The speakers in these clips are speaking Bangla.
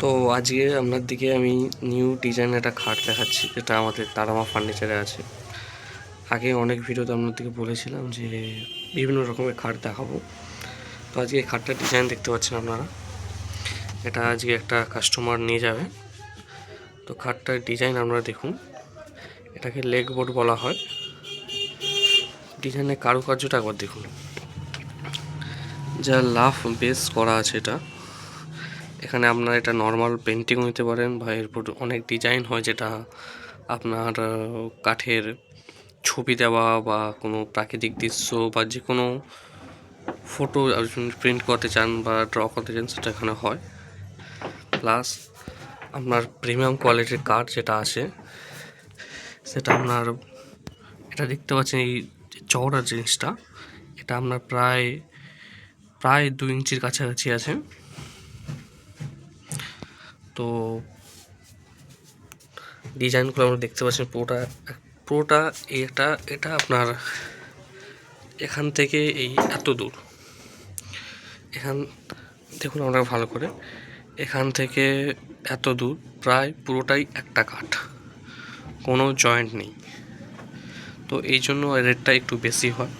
তো আজকে আপনার দিকে আমি নিউ ডিজাইন একটা খাট দেখাচ্ছি, যেটা আমাদের তারামা ফার্নিচারে আছে। আগে অনেক ভিডিওতে আপনার দিকে বলেছিলাম যে বিভিন্ন রকমের খাট দেখাবো। তো আজকে এই খাটটার ডিজাইন দেখতে পাচ্ছেন আপনারা। এটা আজকে একটা কাস্টমার নিয়ে যাবে। তো খাটটার ডিজাইন আপনারা দেখুন। এটাকে লেগ বোর্ড বলা হয়। ডিজাইনের কারুকার্যটা একবার দেখুন। যা লাফ বেস করা আছে এটা। এখানে আপনার এটা নর্মাল পেন্টিং নিতে পারেন বা এরপর অনেক ডিজাইন হয় যেটা আপনার কাঠের ছবি দেওয়া বা কোনো প্রাকৃতিক দৃশ্য বা যে কোনো ফটো প্রিন্ট করতে চান বা ড্র করতে চান সেটা এখানে হয়। প্লাস আপনার প্রিমিয়াম কোয়ালিটির কাঠ যেটা আছে, সেটা আপনার, এটা দেখতে পাচ্ছেন এই চওড়া জিনিসটা, এটা আপনার প্রায় প্রায় দু ইঞ্চির কাছাকাছি আছে। তো ডিজাইনগুলো আমরা দেখতে পাচ্ছেন পুরোটা পুরোটা এটা এটা আপনার এখান থেকে এই এত দূর। এখান, দেখুন আমরা ভালো করে, এখান থেকে এত দূর, প্রায় পুরোটাই একটা কাঠ। কোনো জয়েন্ট নেই। তো এই জন্য রেটটা একটু বেশি হয়।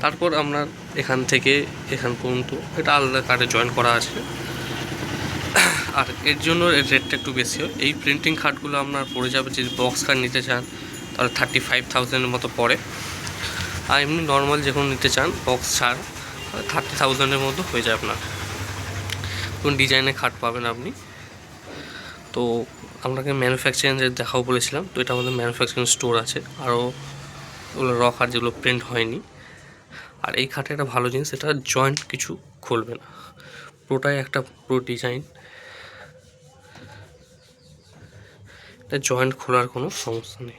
তারপর আমরা এখান থেকে, এখান পর্যন্ত, এটা আলাদা কাঠে জয়েন করা আছে। আর এর জন্য এর রেটটা একটু বেশি হয়। এই প্রিন্টিং খাটগুলো আপনার পড়ে যাবে যদি বক্স খাট নিতে চান, তাহলে থার্টি ফাইভ থাউজেন্ডের মতো পড়ে। আর এমনি নর্মাল যখন নিতে চান বক্স ছাড় থার্টি থাউজেন্ডের মতো হয়ে যায় আপনার। কোন ডিজাইনের খাট পাবেন আপনি। তো আপনাকে ম্যানুফ্যাকচারিং যে দেখাও বলেছিলাম, তো এটা আমাদের ম্যানুফ্যাকচারিং স্টোর আছে। আরও ওগুলো র খাট যেগুলো প্রিন্ট হয়নি। আর এই খাটে একটা ভালো জিনিস এটা জয়েন্ট কিছু খুলবে না। পুরোটাই একটা পুরো ডিজাইন এটা জয়েন্ট খোলার কোনো সমস্যা নেই।